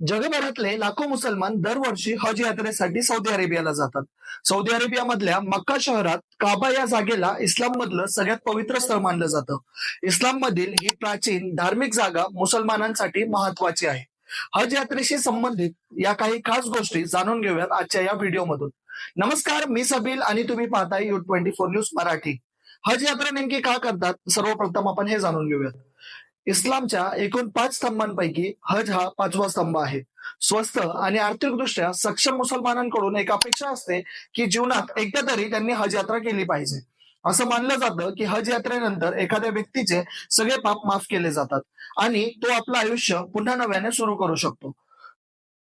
जगभरातले लाखो मुसलमान दरवर्षी हज यात्रेसाठी सौदी अरेबियाला जातात. सौदी अरेबियामधल्या मक्का शहरात काबा या जागेला इस्लाम मधलं सगळ्यात पवित्र स्थळ मानलं जातं. इस्लाम मधील ही प्राचीन धार्मिक जागा मुसलमानांसाठी महत्वाची आहे. हज यात्रेशी संबंधित या काही खास गोष्टी जाणून घेऊयात आजच्या या व्हिडिओमधून. नमस्कार मी सबील आणि तुम्ही पाहताय U twenty four news Marathi. हज यात्रा नेमकी का करतात? सर्वप्रथम आपण हे जाणून घेऊयात. इस्लामच्या एकूण पाच स्तंभांपैकी हज हा पाचवा स्तंभ आहे. स्वस्त आणि आर्थिकदृष्ट्या सक्षम मुसलमानांकडून एक अपेक्षा असते की जीवनात एकदा तरी त्यांनी हज यात्रा केली पाहिजे. असं मानलं जातं की हज यात्रेनंतर एखाद्या व्यक्तीचे सगळे पाप माफ केले जातात आणि तो आपलं आयुष्य पुन्हा नव्याने सुरू करू शकतो.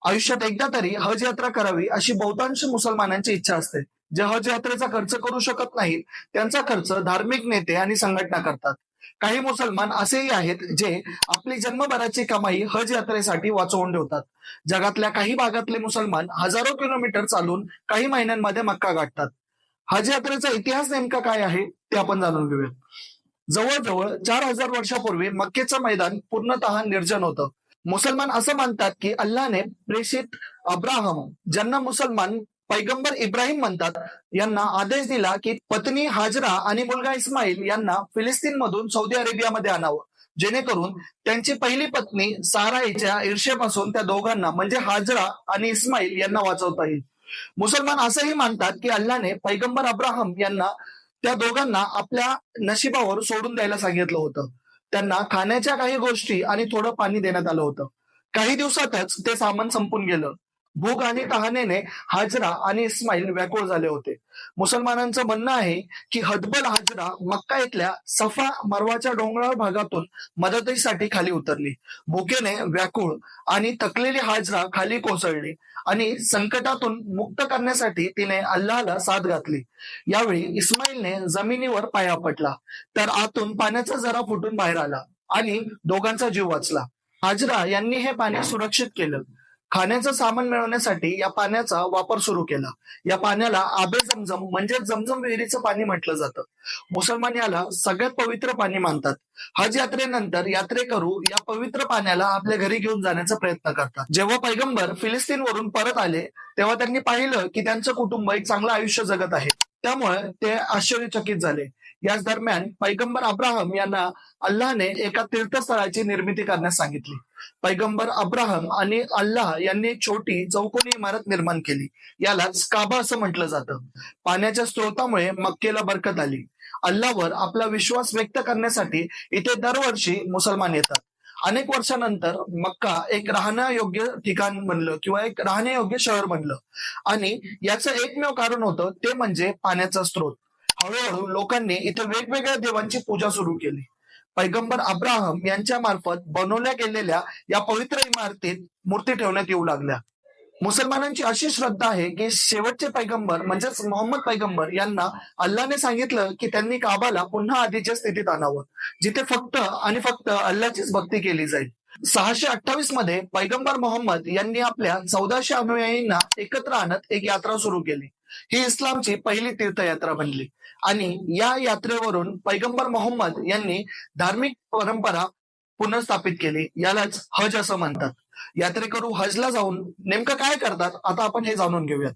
आयुष्यात एकदा तरी हज यात्रा करावी अशी बहुतांश मुसलमानांची इच्छा असते. जे हज यात्रेचा खर्च करू शकत नाहीत त्यांचा खर्च धार्मिक नेते आणि संघटना करतात. काही मुसलमान असेही आहेत जे आपली जन्मभराची कमाई हज यात्रेसाठी वाचवून ठेवतात. जगातल्या काही भागातले मुसलमान हजारो किलोमीटर चालून काही महिन्यांमध्ये मक्का गाठतात. हज यात्रेचा इतिहास नेमका काय आहे ते आपण जाणून घेऊया जवळजवळ चार हजार वर्षापूर्वी मक्केचं मैदान पूर्णतः निर्जन होतं. मुसलमान असं मानतात की अल्लाने प्रेषित अब्राहम ज्यांना मुसलमान पैगंबर इब्राहिम म्हणतात यांना आदेश दिला की पत्नी हाजरा आणि मुलगा इस्माईल यांना फिलिस्तीन मधून सौदी अरेबियामध्ये आणावं. जेणेकरून त्यांची पहिली पत्नी साराईच्या ईर्षेपासून त्या दोघांना म्हणजे हाजरा आणि इस्माईल यांना वाचवता येईल. मुसलमान असंही मानतात की अल्लाने पैगंबर अब्राहम यांना त्या दोघांना आपल्या नशिबावर सोडून द्यायला सांगितलं होतं. त्यांना खाण्याच्या काही गोष्टी आणि थोडं पाणी देण्यात आलं होतं. काही दिवसातच ते सामान संपून गेलं. भूक आणि तहानेने हाजरा आणि इस्माईल व्याकुळ झाले होते. मुसलमानांचं म्हणणं आहे की हदबल हाजरा मक्का इथल्या सफा मरवाच्या डोंगराळ भागातून मदतीसाठी खाली उतरली. भुकेने व्याकुळ आणि तकलेली हाजरा खाली कोसळली आणि संकटातून मुक्त करण्यासाठी तिने अल्लाहला साथ घातली. यावेळी इस्माईलने जमिनीवर पाया पटला तर आतून पाण्याचा जरा फुटून बाहेर आला आणि दोघांचा जीव वाचला. हाजरा यांनी हे पाणी सुरक्षित केलं. खाण्याचं सामान मिळवण्यासाठी या पाण्याचा वापर सुरू केला. या पाण्याला आबे जमजम म्हणजे जमजम विहिरीचं पाणी म्हटलं जातं. मुसलमान याला सगळ्यात पवित्र पाणी मानतात. हज यात्रेनंतर यात्रेकरू या पवित्र पाण्याला आपल्या घरी घेऊन जाण्याचा प्रयत्न करतात. जेव्हा पैगंबर फिलिस्तीनवरून परत आले तेव्हा त्यांनी पाहिलं की त्यांचं कुटुंब एक चांगलं आयुष्य जगत आहे. त्यामुळे ते आश्चर्यचकित झाले. याच दरम्यान पैगंबर अब्राहम यांना अल्लाने एका तीर्थस्थळाची निर्मिती करण्यास सांगितली. पैगंबर अब्राहम आणि अल्लाह यांनी छोटी चौकोनी इमारत निर्माण केली. यालाच काबा असं म्हटलं जातं. पाण्याच्या स्रोतामुळे मक्केला बरकत आली. अल्लावर आपला विश्वास व्यक्त करण्यासाठी इथे दरवर्षी मुसलमान येतात. अनेक वर्षानंतर मक्का एक राहण्यायोग्य ठिकाण बनलं किंवा एक राहण्यायोग्य शहर बनलं. आणि याचं एकमेव कारण होतं ते म्हणजे पाण्याचा स्रोत. हळूहळू लोकांनी इथे वेगवेगळ्या देवांची पूजा सुरू केली. पैगंबर अब्राहम यांच्या मार्फत बनवल्या गेलेल्या या पवित्र इमारतीत मूर्ती ठेवण्यात येऊ लागल्या. मुसलमानांची अशी श्रद्धा आहे की शेवटचे पैगंबर म्हणजेच मोहम्मद पैगंबर यांना अल्लाने सांगितलं की त्यांनी काबाला पुन्हा आधीच्या स्थितीत आणावं जिथे फक्त आणि फक्त अल्लाचीच भक्ती केली जाईल. सहाशे अठ्ठावीसमध्ये पैगंबर मोहम्मद यांनी आपल्या चौदाशे अनुयायींना एकत्र आणत एक यात्रा सुरू केली. ही इस्लामची पहिली तीर्थयात्रा बनली. आणि या यात्रेवरून पैगंबर मोहम्मद यांनी धार्मिक परंपरा पुनर्स्थापित केली. यालाच हज असं म्हणतात. यात्रेकरू हजला जाऊन नेमकं काय करतात? आता आपण हे जाणून घेऊयात.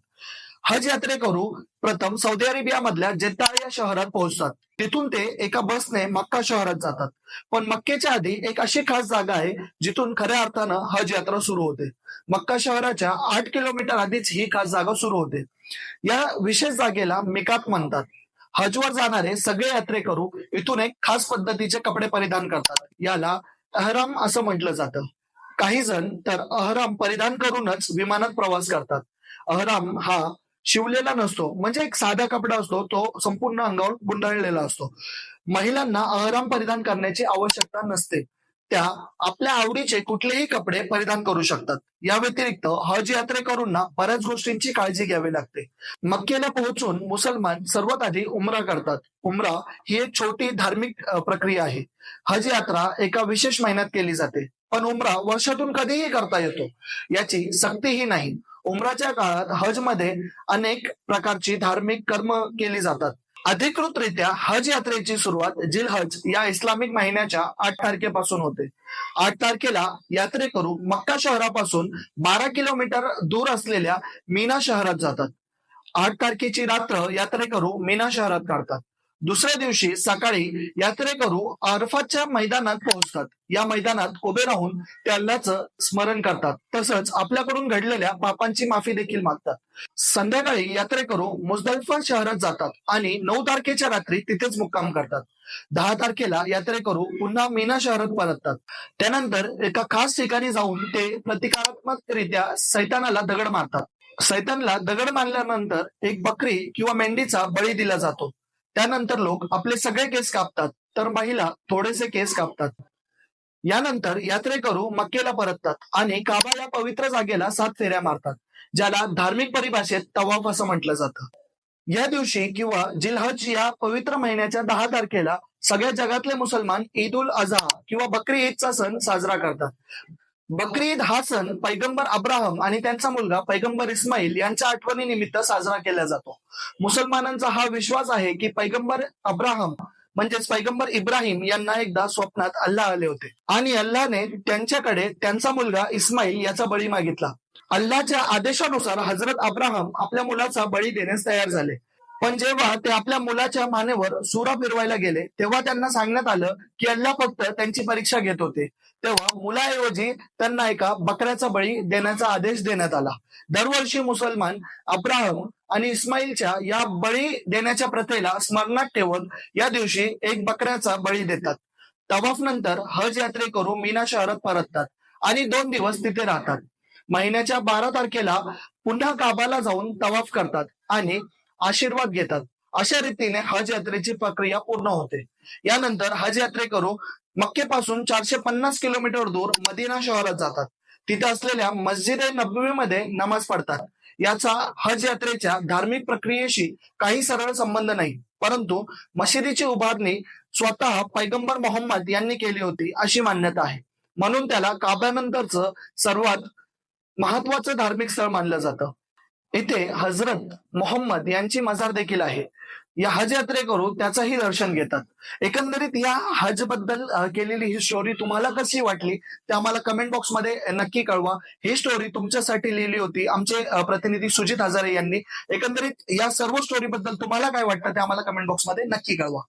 हज यात्रेकरू प्रथम सौदी अरेबिया मधल्या जेद्दा या शहरात पोहोचतात. तिथून ते एका बसने मक्का शहरात जातात. पण मक्केच्या आधी एक अशी खास जागा आहे जिथून खऱ्या अर्थानं हज यात्रा सुरू होते. मक्का शहराच्या आठ किलोमीटर आधीच ही खास जागा सुरू होते. या विशेष जागेला मिकात म्हणतात. हजवर जाणारे सगळे यात्रेकरू इथून एक खास पद्धतीचे कपडे परिधान करतात. याला अहराम असं म्हटलं जातं. काही जण तर अहराम परिधान करूनच विमानात प्रवास करतात. अहराम हा शिवलेला नसतो. म्हणजे एक साधा कपडा असतो तो संपूर्ण अंगावर गुंडाळलेला असतो. महिलांना अहराम परिधान करण्याची आवश्यकता नसते. त्या आपल्या आवडीचे कुठलेही कपडे परिधान करू शकतात. या व्यतिरिक्त हज यात्रेकरूंना बऱ्याच गोष्टींची काळजी घ्यावी लागते. मक्केला पोहोचून मुसलमान सर्वात आधी उमरा करतात. उमरा ही एक छोटी धार्मिक प्रक्रिया आहे. हज यात्रा एका विशेष महिन्यात केली जाते. पण उमरा वर्षातून कधीही करता येतो. याची सक्तीही नाही. उमराच्या काळात हजमध्ये अनेक प्रकारची धार्मिक कर्म केली जातात. अधिकृतरित्या हज यात्रेची सुरुवात जिल हज या इस्लामिक महिन्याच्या आठ तारखेपासून होते. आठ तारखेला यात्रेकरू मक्का शहरापासून बारा किलोमीटर दूर असलेल्या मीना शहरात जातात. आठ तारखेची रात्र यात्रेकरू मीना शहरात काढतात. दुसऱ्या दिवशी सकाळी यात्रेकरू अरफाच्या मैदानात पोहोचतात. या मैदानात उभे राहून ते अल्लाचं स्मरण करतात. तसंच आपल्याकडून घडलेल्या पापांची माफी देखील मागतात. संध्याकाळी यात्रेकरू मुzdalifa शहरात जातात आणि नऊ तारखेच्या रात्री तिथेच मुक्काम करतात. दहा तारखेला यात्रेकरू पुन्हा मीना शहरात परततात. त्यानंतर एका खास ठिकाणी जाऊन ते प्रतिकारात्मकरित्या सैतानाला दगड मारतात. सैतानला दगड मारल्यानंतर एक बकरी किंवा मेंढीचा बळी दिला जातो. त्यानंतर लोक आपले सगळे केस कापतात. तर महिला थोडेसे केस कापतात. यानंतर यात्रेकरू मक्केला परततात आणि काबा या पवित्र जागेला सात फेऱ्या मारतात ज्याला धार्मिक परिभाषेत तवाफ असं म्हटलं जातं. या दिवशी किंवा जिल्हज या पवित्र महिन्याच्या दहा तारखेला सगळ्या जगातले मुसलमान ईद उल अझा किंवा बकरी ईदचा सण साजरा करतात. बकरीद हा सण पैगंबर अब्राहम आणि त्यांचा मुलगा पैगंबर इस्माईल यांच्या आठवणीनिमित्त साजरा केला जातो. मुसलमानांचा हा विश्वास आहे की पैगंबर अब्राहम म्हणजेच पैगंबर इब्राहिम यांना एकदा स्वप्नात अल्लाह आले होते. आणि अल्लाने त्यांच्याकडे त्यांचा मुलगा इस्माईल याचा बळी मागितला. अल्लाच्या आदेशानुसार हजरत अब्राहम आपल्या मुलाचा बळी देण्यास तयार झाले. पण जेव्हा ते आपल्या मुलाच्या मानेवर सुरा फिरवायला गेले तेव्हा त्यांना सांगण्यात आलं की अल्ला फक्त त्यांची परीक्षा घेत होते. तेव्हा मुलाऐवजी त्यांना एका बकऱ्याचा बळी देण्याचा आदेश देण्यात आला. दरवर्षी मुसलमान अब्राहम आणि इस्माईलच्या या बळी देण्याच्या प्रथेला स्मरणात ठेवून या दिवशी एक बकऱ्याचा बळी देतात. तवाफ नंतर हज यात्रेकरू मीना शहरात परततात आणि दोन दिवस तिथे राहतात. महिन्याच्या बारा तारखेला पुन्हा काबाला जाऊन तवाफ करतात आणि आशीर्वाद घेतात. अशा रीतीने हज यात्रेची प्रक्रिया पूर्ण होते. यानंतर हज यात्रेकरू मक्केपासून चारशे पन्नास किलोमीटर दूर मदिना शहरात जातात. तिथे असलेल्या मस्जिद ए नबवीमध्ये नमाज पडतात याचा हज यात्रेच्या धार्मिक प्रक्रियेशी काही सरळ संबंध नाही. परंतु मशिदीची उभारणी स्वतः पैगंबर मोहम्मद यांनी केली होती अशी मान्यता आहे. म्हणून त्याला काब्यानंतरचं सर्वात महत्वाचं धार्मिक स्थळ मानलं जातं. इथे हजरत मोहम्मद यांची मजार देखील आहे. या हज यात्रेकरू त्याचंही दर्शन घेतात. एकंदरीत या हजबद्दल केलेली ही स्टोरी तुम्हाला कशी वाटली? ते आम्हाला कमेंट बॉक्समध्ये नक्की कळवा. ही स्टोरी तुमच्यासाठी लिहिली होती. आमचे प्रतिनिधी सुजित हजारे यांनी. एकंदरीत या सर्व स्टोरी बद्दल तुम्हाला काय वाटतं ते आम्हाला कमेंट बॉक्समध्ये नक्की कळवा.